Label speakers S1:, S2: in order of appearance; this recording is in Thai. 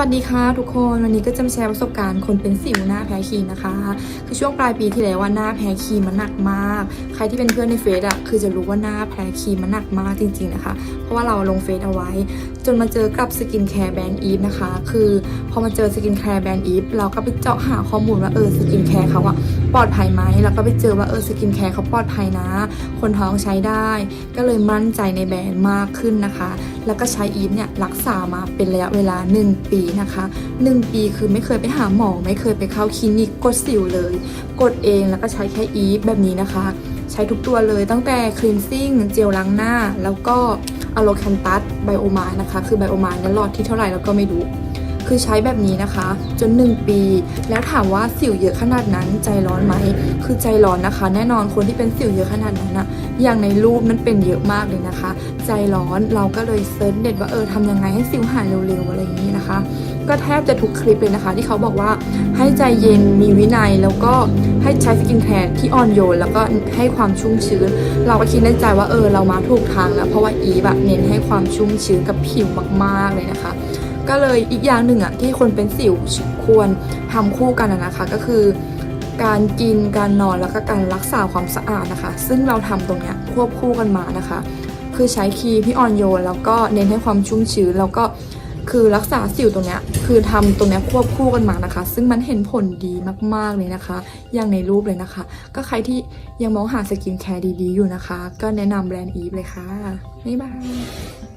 S1: วัสดีค่ะทุกคนวันนี้ก็จะมาแชร์ประสบการณ์คนเป็นสิวหน้าแพ้ครีมนะคะ คือช่วงปลายปีที่แล้วว่าหน้าแพ้ครีมมันหนักมาก ใครที่เป็นเพื่อนในเฟซอะคือจะรู้ว่าหน้าแพ้ครีมมันหนักมากจริง ๆนะคะ เพราะว่าเราลงเฟซเอาไว้ จนมาเจอกับสกินแคร์แบรนด์อีฟนะคะ คือพอมาเจอสกินแคร์แบรนด์อีฟเราก็ไปเจาะหาข้อมูลว่าเออสกินแคร์เขาอะปลอดภัยไหมแล้วก็ไปเจอว่าเออสกินแคร์เขาปลอดภัยนะ คนท้องใช้ได้ ก็เลยมั่นใจในแบรนด์มากขึ้นนะคะ แล้วก็ใช้อีฟเนี่ยรักษามาเป็นระยะเวลา 1 ปีนะคะ 1 ปีคือไม่เคยไปหาหมอ ไม่เคยไปเข้าคลินิกกดสิวเลย กดเองแล้วก็ใช้แค่อีฟแบบนี้นะคะ ใช้ทุกตัวเลยตั้งแต่คลีนซิ่งเจลล้างหน้า แล้วก็อะโลแคนตัสไบโอมานะคะ คือไบโอมาเนี่ยหลอดที่เท่าไหร่แล้วก็ไม่รู้ คือใช้แบบนี้นะคะ จน 1 ปี แล้วถามว่าสิวเยอะขนาดนั้นใจร้อนไหม คือใจร้อนนะคะ แน่นอนคนที่เป็นสิวเยอะขนาดนั้นอะอย่างในรูปนั้นเป็นเยอะมากเลยนะคะ ใจร้อนเราก็เลยเซิร์ชเด็ดว่าเออทำยังไงให้สิวหายเร็วๆอะไรอย่างนี้นะคะ ก็แทบจะทุกคลิปเลยนะคะ ที่เขาบอกว่าให้ใจเย็นมีวินัยแล้วก็ให้ใช้สกินแคร์ที่อ่อนโยนแล้วก็ให้ความชุ่มชื้น เราก็คิดในใจว่าเออเรามาถูกทางแล้วเพราะว่าอีแบบเน้นให้ความชุ่มชื้นกับผิวมากๆเลยนะคะ ก็เลยอีกอย่างหนึ่งอะที่คนเป็นสิวควรทำคู่กันนะคะ ก็คือ การกินการนอนแล้วก็การรักษาความสะอาดนะคะ ซึ่งเราทำตรงเนี้ยควบคู่กันมานะคะ คือใช้ครีมที่อ่อนโยน แล้วก็เน้นให้ความชุ่มชื้นแล้วก็คือรักษาสิวตรงเนี้ยคือทำตรงเนี้ยควบคู่กันมานะคะ ซึ่งมันเห็นผลดีมากๆเลยนะคะ อย่างในรูปเลยนะคะ ก็ใครที่ยังมองหาสกินแคร์ดีๆอยู่นะคะ ก็แนะนำแบรนด์อีฟเลยค่ะ บ๊ายบาย